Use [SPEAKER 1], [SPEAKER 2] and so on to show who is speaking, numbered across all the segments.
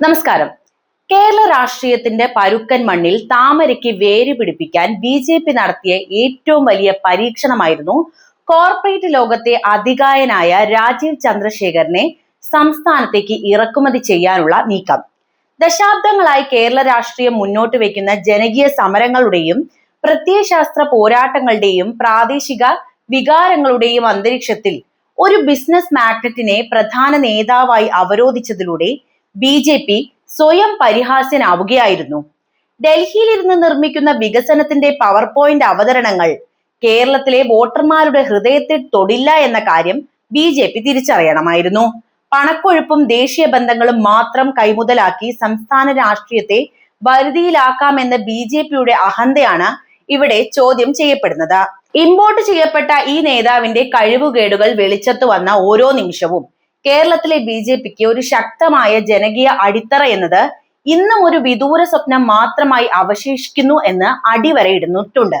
[SPEAKER 1] നമസ്കാരം. കേരള രാഷ്ട്രീയത്തിന്റെ പരുക്കൻ മണ്ണിൽ താമരയ്ക്ക് വേര് പിടിപ്പിക്കാൻ ബി ജെ പി നടത്തിയ ഏറ്റവും വലിയ പരീക്ഷണമായിരുന്നു കോർപ്പറേറ്റ് ലോകത്തെ അധികായനായ രാജീവ് ചന്ദ്രശേഖരനെ സംസ്ഥാനത്തേക്ക് ഇറക്കുമതി ചെയ്യാനുള്ള നീക്കം. ദശാബ്ദങ്ങളായി കേരള രാഷ്ട്രീയം മുന്നോട്ട് വയ്ക്കുന്ന ജനകീയ സമരങ്ങളുടെയും പ്രത്യയശാസ്ത്ര പോരാട്ടങ്ങളുടെയും പ്രാദേശിക വികാരങ്ങളുടെയും അന്തരീക്ഷത്തിൽ ഒരു ബിസിനസ് മാഗ്നറ്റിനെ പ്രധാന നേതാവായി അവരോധിച്ചതിലൂടെ ബി ജെ പി സ്വയം പരിഹാസ്യനാവുകയായിരുന്നു. ഡൽഹിയിൽ ഇരുന്ന് നിർമ്മിക്കുന്ന വികസനത്തിന്റെ പവർ പോയിന്റ് അവതരണങ്ങൾ കേരളത്തിലെ വോട്ടർമാരുടെ ഹൃദയത്തിൽ തൊടില്ല എന്ന കാര്യം ബി ജെ പി തിരിച്ചറിയണമായിരുന്നു. പണക്കൊഴുപ്പും ദേശീയ ബന്ധങ്ങളും മാത്രം കൈമുതലാക്കി സംസ്ഥാന രാഷ്ട്രീയത്തെ വരുതിയിലാക്കാമെന്ന ബി ജെ പിയുടെ അഹന്തയാണ് ഇവിടെ ചോദ്യം ചെയ്യപ്പെടുന്നത്. ഇമ്പോർട്ട് ചെയ്യപ്പെട്ട ഈ നേതാവിന്റെ കഴിവുകേടുകൾ വെളിച്ചത്ത് വന്ന ഓരോ നിമിഷവും. കേരളത്തിലെ ബി ജെ പിക്ക് ഒരു ശക്തമായ ജനകീയ അടിത്തറ എന്നത് ഇന്നും ഒരു വിദൂര സ്വപ്നം മാത്രമായി അവശേഷിക്കുന്നു എന്ന് അടിവരയിടുന്നിട്ടുണ്ട്.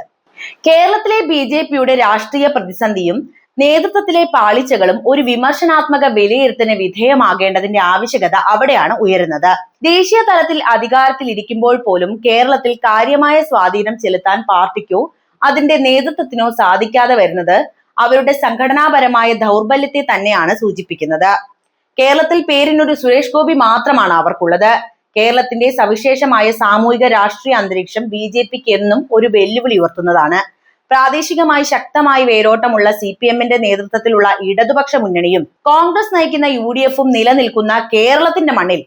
[SPEAKER 1] കേരളത്തിലെ ബി ജെ പിയുടെ രാഷ്ട്രീയ പ്രതിസന്ധിയും നേതൃത്വത്തിലെ പാളിച്ചകളും ഒരു വിമർശനാത്മക വിലയിരുത്തിന് വിധേയമാകേണ്ടതിന്റെ ആവശ്യകത അവിടെയാണ് ഉയരുന്നത്. ദേശീയ തലത്തിൽ അധികാരത്തിൽ ഇരിക്കുമ്പോൾ പോലും കേരളത്തിൽ കാര്യമായ സ്വാധീനം ചെലുത്താൻ പാർട്ടിക്കോ അതിന്റെ നേതൃത്വത്തിനോ സാധിക്കാതെ വരുന്നത് അവരുടെ സംഘടനാപരമായ ദൗർബല്യത്തെ തന്നെയാണ് സൂചിപ്പിക്കുന്നത്. കേരളത്തിൽ പേരിനൊരു സുരേഷ് ഗോപി മാത്രമാണ് അവർക്കുള്ളത്. കേരളത്തിന്റെ സവിശേഷമായ സാമൂഹിക രാഷ്ട്രീയ അന്തരീക്ഷം ബി ജെ പിക്ക് എന്നും ഒരു വെല്ലുവിളി ഉയർത്തുന്നതാണ്. പ്രാദേശികമായി ശക്തമായി വേരോട്ടമുള്ള സി പി എമ്മിന്റെ നേതൃത്വത്തിലുള്ള ഇടതുപക്ഷ മുന്നണിയും കോൺഗ്രസ് നയിക്കുന്ന യു ഡി എഫും നിലനിൽക്കുന്ന കേരളത്തിന്റെ മണ്ണിൽ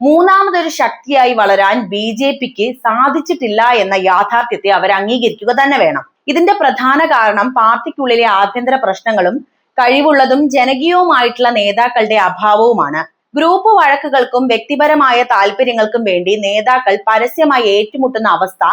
[SPEAKER 1] മൂന്നാമതൊരു ശക്തിയായി വളരാൻ ബി ജെ പിക്ക് സാധിച്ചിട്ടില്ല എന്ന യാഥാർത്ഥ്യത്തെ അവർ അംഗീകരിക്കുക തന്നെ വേണം. ഇതിന്റെ പ്രധാന കാരണം പാർട്ടിക്കുള്ളിലെ ആഭ്യന്തര പ്രശ്നങ്ങളും കഴിവുള്ളതും ജനകീയവുമായിട്ടുള്ള നേതാക്കളുടെ അഭാവവുമാണ്. ഗ്രൂപ്പ് വഴക്കുകൾക്കും വ്യക്തിപരമായ താല്പര്യങ്ങൾക്കും വേണ്ടി നേതാക്കൾ പരസ്യമായി ഏറ്റുമുട്ടുന്ന അവസ്ഥ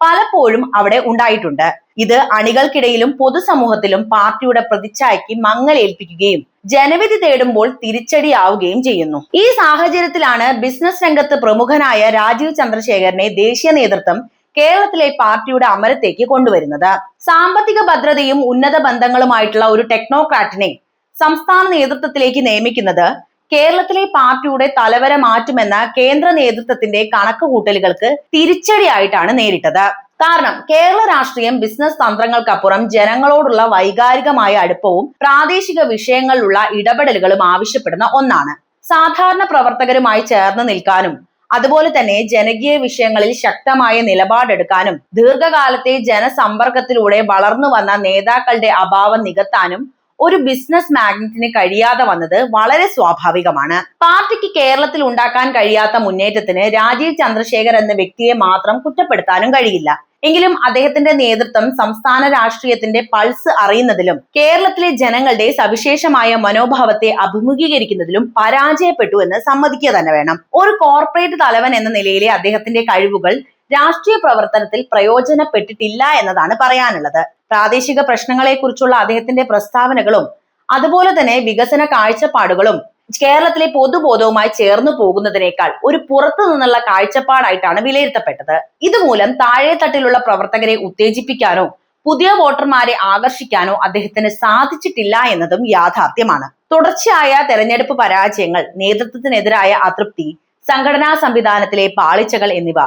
[SPEAKER 1] പലപ്പോഴും അവിടെ ഉണ്ടായിട്ടുണ്ട്. ഇത് അണികൾക്കിടയിലും പൊതുസമൂഹത്തിലും പാർട്ടിയുടെ പ്രതിച്ഛായക്ക് മങ്ങലേൽപ്പിക്കുകയും ജനവിധി തേടുമ്പോൾ തിരിച്ചടിയാവുകയും ചെയ്യുന്നു. ഈ സാഹചര്യത്തിലാണ് ബിസിനസ് രംഗത്ത് പ്രമുഖനായ രാജീവ് ചന്ദ്രശേഖരനെ ദേശീയ നേതൃത്വം കേരളത്തിലെ പാർട്ടിയുടെ അമരത്തേക്ക് കൊണ്ടുവരുന്നത്. സാമ്പത്തിക ഭദ്രതയും ഉന്നത ബന്ധങ്ങളുമായിട്ടുള്ള ഒരു ടെക്നോക്രാറ്റിനെ സംസ്ഥാന നേതൃത്വത്തിലേക്ക് നിയമിക്കുന്നത് കേരളത്തിലെ പാർട്ടിയുടെ തലവര മാറ്റുമെന്ന കേന്ദ്ര നേതൃത്വത്തിന്റെ കണക്കുകൂട്ടലുകൾക്ക് തിരിച്ചടിയായിട്ടാണ് നേരിട്ടത്. കാരണം കേരള രാഷ്ട്രീയം ബിസിനസ് തന്ത്രങ്ങൾക്കപ്പുറം ജനങ്ങളോടുള്ള വൈകാരികമായ അടുപ്പവും പ്രാദേശിക വിഷയങ്ങളിലുള്ള ഇടപെടലുകളും ആവശ്യപ്പെടുന്ന ഒന്നാണ്. സാധാരണ പ്രവർത്തകരുമായി ചേർന്ന് നിൽക്കാനും അതുപോലെ തന്നെ ജനകീയ വിഷയങ്ങളിൽ ശക്തമായ നിലപാടെടുക്കാനും ദീർഘകാലത്തെ ജനസമ്പർക്കത്തിലൂടെ വളർന്നു വന്ന നേതാക്കളുടെ അഭാവം നികത്താനും ഒരു ബിസിനസ് മാഗ്നറ്റിന് കഴിയാതെ വന്നത് വളരെ സ്വാഭാവികമാണ്. പാർട്ടിക്ക് കേരളത്തിൽ ഉണ്ടാക്കാൻ കഴിയാത്ത മുന്നേറ്റത്തിന് രാജീവ് ചന്ദ്രശേഖർ എന്ന വ്യക്തിയെ മാത്രം കുറ്റപ്പെടുത്താനും കഴിയില്ല. എങ്കിലും അദ്ദേഹത്തിന്റെ നേതൃത്വം സംസ്ഥാന രാഷ്ട്രീയത്തിന്റെ പൾസ് അറിയുന്നതിലും കേരളത്തിലെ ജനങ്ങളുടെ സവിശേഷമായ മനോഭാവത്തെ അഭിമുഖീകരിക്കുന്നതിലും പരാജയപ്പെട്ടു എന്ന് സമ്മതിക്കുക തന്നെ വേണം. ഒരു കോർപ്പറേറ്റ് തലവൻ എന്ന നിലയിലെ അദ്ദേഹത്തിന്റെ കഴിവുകൾ രാഷ്ട്രീയ പ്രവർത്തനത്തിൽ പ്രയോജനപ്പെട്ടിട്ടില്ല എന്നതാണ് പറയാനുള്ളത്. പ്രാദേശിക പ്രശ്നങ്ങളെക്കുറിച്ചുള്ള അദ്ദേഹത്തിന്റെ പ്രസ്താവനകളും അതുപോലെ തന്നെ വികസന കാഴ്ചപ്പാടുകളും കേരളത്തിലെ പൊതുബോധവുമായി ചേർന്നു പോകുന്നതിനേക്കാൾ ഒരു പുറത്തു നിന്നുള്ള കാഴ്ചപ്പാടായിട്ടാണ് വിലയിരുത്തപ്പെട്ടത്. ഇതുമൂലം താഴെത്തട്ടിലുള്ള പ്രവർത്തകരെ ഉത്തേജിപ്പിക്കാനോ പുതിയ വോട്ടർമാരെ ആകർഷിക്കാനോ അദ്ദേഹത്തിന് സാധിച്ചിട്ടില്ല എന്നതും യാഥാർത്ഥ്യമാണ്. തുടർച്ചയായ തെരഞ്ഞെടുപ്പ് പരാജയങ്ങൾ നേതൃത്വത്തിനെതിരായ അതൃപ്തി സംഘടനാ സംവിധാനത്തിലെ പാളിച്ചകൾ എന്നിവ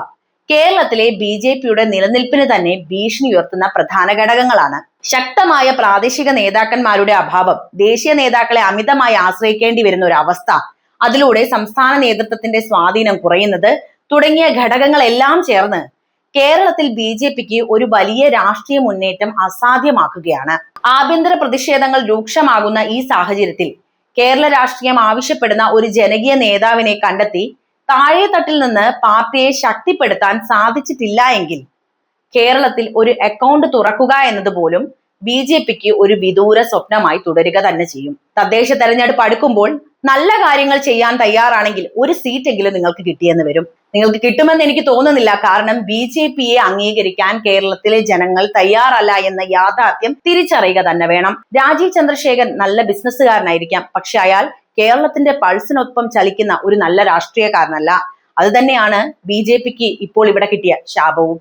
[SPEAKER 1] കേരളത്തിലെ ബി ജെ പിയുടെ നിലനിൽപ്പിന് തന്നെ ഭീഷണി ഉയർത്തുന്ന പ്രധാന ഘടകങ്ങളാണ്. ശക്തമായ പ്രാദേശിക നേതാക്കന്മാരുടെ അഭാവം ദേശീയ നേതാക്കളെ അമിതമായി ആശ്രയിക്കേണ്ടി വരുന്ന ഒരു അവസ്ഥ അതിലൂടെ സംസ്ഥാന നേതൃത്വത്തിന്റെ സ്വാധീനം കുറയുന്നത് തുടങ്ങിയ ഘടകങ്ങളെല്ലാം ചേർന്ന് കേരളത്തിൽ ബി ജെ പിക്ക് ഒരു വലിയ രാഷ്ട്രീയ മുന്നേറ്റം അസാധ്യമാക്കുകയാണ്. ആഭ്യന്തര പ്രതിഷേധങ്ങൾ രൂക്ഷമാകുന്ന ഈ സാഹചര്യത്തിൽ കേരള രാഷ്ട്രീയം ആവശ്യപ്പെടുന്ന ഒരു ജനകീയ നേതാവിനെ കണ്ടെത്തി താഴെ തട്ടിൽ നിന്ന് പാർട്ടിയെ ശക്തിപ്പെടുത്താൻ സാധിച്ചിട്ടില്ല എങ്കിൽ കേരളത്തിൽ ഒരു അക്കൗണ്ട് തുറക്കുക എന്നത് പോലും ബി ജെ പിക്ക് ഒരു വിദൂര സ്വപ്നമായി തുടരുക തന്നെ ചെയ്യും. തദ്ദേശ തെരഞ്ഞെടുപ്പ് അടുക്കുമ്പോൾ നല്ല കാര്യങ്ങൾ ചെയ്യാൻ തയ്യാറാണെങ്കിൽ ഒരു സീറ്റെങ്കിലും നിങ്ങൾക്ക് കിട്ടിയെന്ന് വരും. നിങ്ങൾക്ക് കിട്ടുമെന്ന് എനിക്ക് തോന്നുന്നില്ല. കാരണം ബി ജെ പിയെ അംഗീകരിക്കാൻ കേരളത്തിലെ ജനങ്ങൾ തയ്യാറല്ല എന്ന യാഥാർത്ഥ്യം തിരിച്ചറിയുക തന്നെ വേണം. രാജീവ് ചന്ദ്രശേഖരൻ നല്ല ബിസിനസ്സുകാരനായിരിക്കാം. പക്ഷെ അയാൾ കേരളത്തിന്റെ പൾസിനൊപ്പം ചലിക്കുന്ന ഒരു നല്ല രാഷ്ട്രീയക്കാരനല്ല. അത് തന്നെയാണ് ബി ജെ പിക്ക് ഇപ്പോൾ ഇവിടെ കിട്ടിയ ശാപവും.